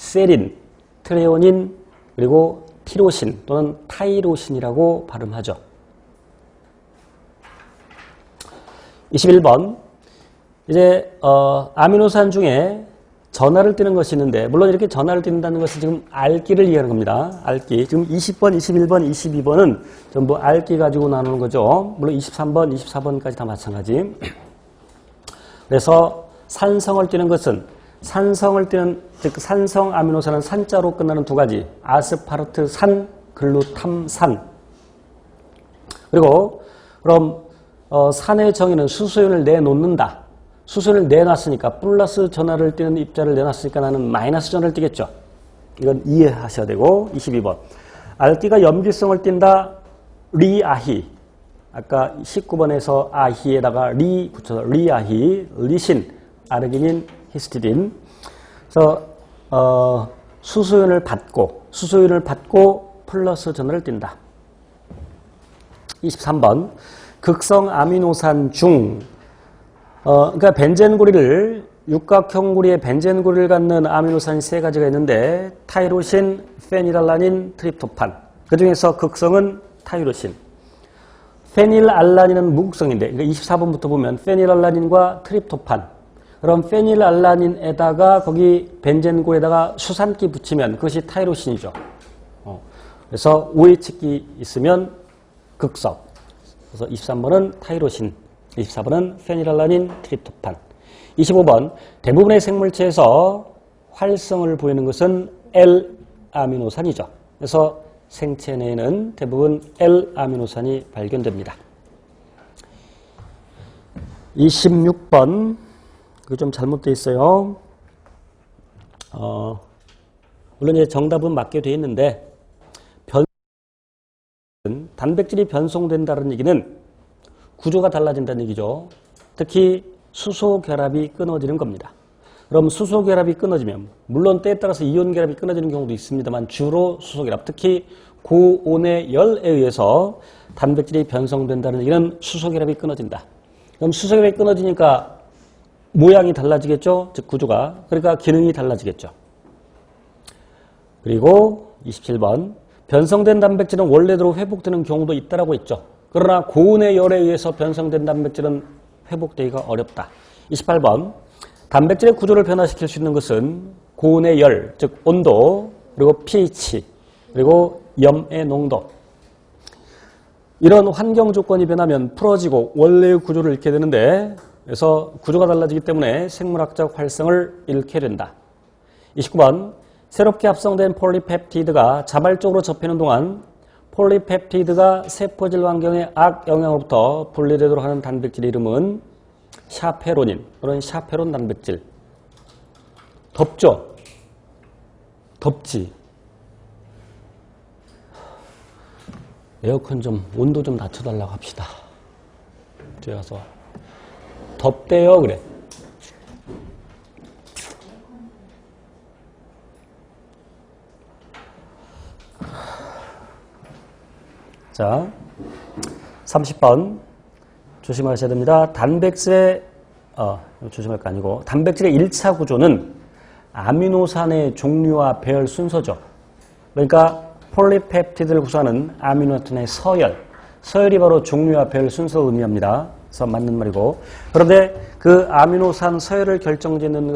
세린, 트레오닌, 그리고 티로신 또는 타이로신이라고 발음하죠. 21번 이제 어, 아미노산 중에 전하를 띠는 것이 있는데 물론 이렇게 전하를 띠는다는 것은 지금 알기를 이해하는 겁니다. 알기. 지금 20번, 21번, 22번은 전부 알기 가지고 나누는 거죠. 물론 23번, 24번까지 다 마찬가지. 그래서 산성을 띠는 것은 산성을 띠는 즉 산성 아미노산은 산자로 끝나는 두 가지 아스파르트 산, 글루탐산. 그리고 그럼 어, 산의 정의는 수소연을 내놓는다. 수소연을 내놨으니까 플러스 전하를 띄는 입자를 내놨으니까 나는 마이너스 전하를 띄겠죠. 이건 이해하셔야 되고 22번. 알기가 염기성을 띈다. 리아히. 아까 19번에서 아히에다가 리 붙여서 리아히, 리신, 아르기닌, 히스티딘. 그래서 어, 수소연을 받고 수소연을 받고 플러스 전하를 띈다. 23번. 극성 아미노산 중 어, 그러니까 벤젠고리를 육각형 고리에 벤젠고리를 갖는 아미노산이 세 가지가 있는데 타이로신, 페닐알라닌, 트립토판. 그 중에서 극성은 타이로신. 페닐알라닌은 무극성인데 그러니까 24번부터 보면 페닐알라닌과 트립토판. 그럼 페닐알라닌에다가 거기 벤젠고리에다가 수산기 붙이면 그것이 타이로신이죠. 어, 그래서 OH기 있으면 극성. 그래서 23번은 타이로신, 24번은 페닐알라닌, 트립토판. 25번 대부분의 생물체에서 활성을 보이는 것은 L-아미노산이죠. 그래서 생체 내에는 대부분 L-아미노산이 발견됩니다. 26번 그게 좀 잘못되어 있어요. 어, 물론 이제 정답은 맞게 되어 있는데 단백질이 변송된다는 얘기는 구조가 달라진다는 얘기죠. 특히 수소 결합이 끊어지는 겁니다. 그럼 수소 결합이 끊어지면 물론 때에 따라서 이온 결합이 끊어지는 경우도 있습니다만 주로 수소 결합 특히 고온의 열에 의해서 단백질이 변성된다는 얘기는 수소 결합이 끊어진다. 그럼 수소 결합이 끊어지니까 모양이 달라지겠죠? 즉 구조가. 그러니까 기능이 달라지겠죠. 그리고 27번 변성된 단백질은 원래대로 회복되는 경우도 있다라고 했죠. 그러나 고온의 열에 의해서 변성된 단백질은 회복되기가 어렵다. 28번 단백질의 구조를 변화시킬 수 있는 것은 고온의 열, 즉 온도, 그리고 pH, 그리고 염의 농도. 이런 환경 조건이 변하면 풀어지고 원래의 구조를 잃게 되는데 그래서 구조가 달라지기 때문에 생물학적 활성을 잃게 된다. 29번 새롭게 합성된 폴리펩티드가 자발적으로 접히는 동안 폴리펩티드가 세포질 환경의 악 영향으로부터 분리되도록 하는 단백질 이름은 샤페로닌 또는 샤페론 단백질. 덥죠? 덥지? 에어컨 좀 온도 좀 낮춰달라고 합시다. 뒤에 가서 덥대요 그래. 자, 30번 조심하셔야 됩니다. 단백질의 어, 조심할 거 아니고 단백질의 1차 구조는 아미노산의 종류와 배열 순서죠. 그러니까 폴리펩티드를 구성하는 아미노산의 서열, 서열이 바로 종류와 배열 순서 의미합니다. 맞는 말이고. 그런데 그 아미노산 서열을 결정짓는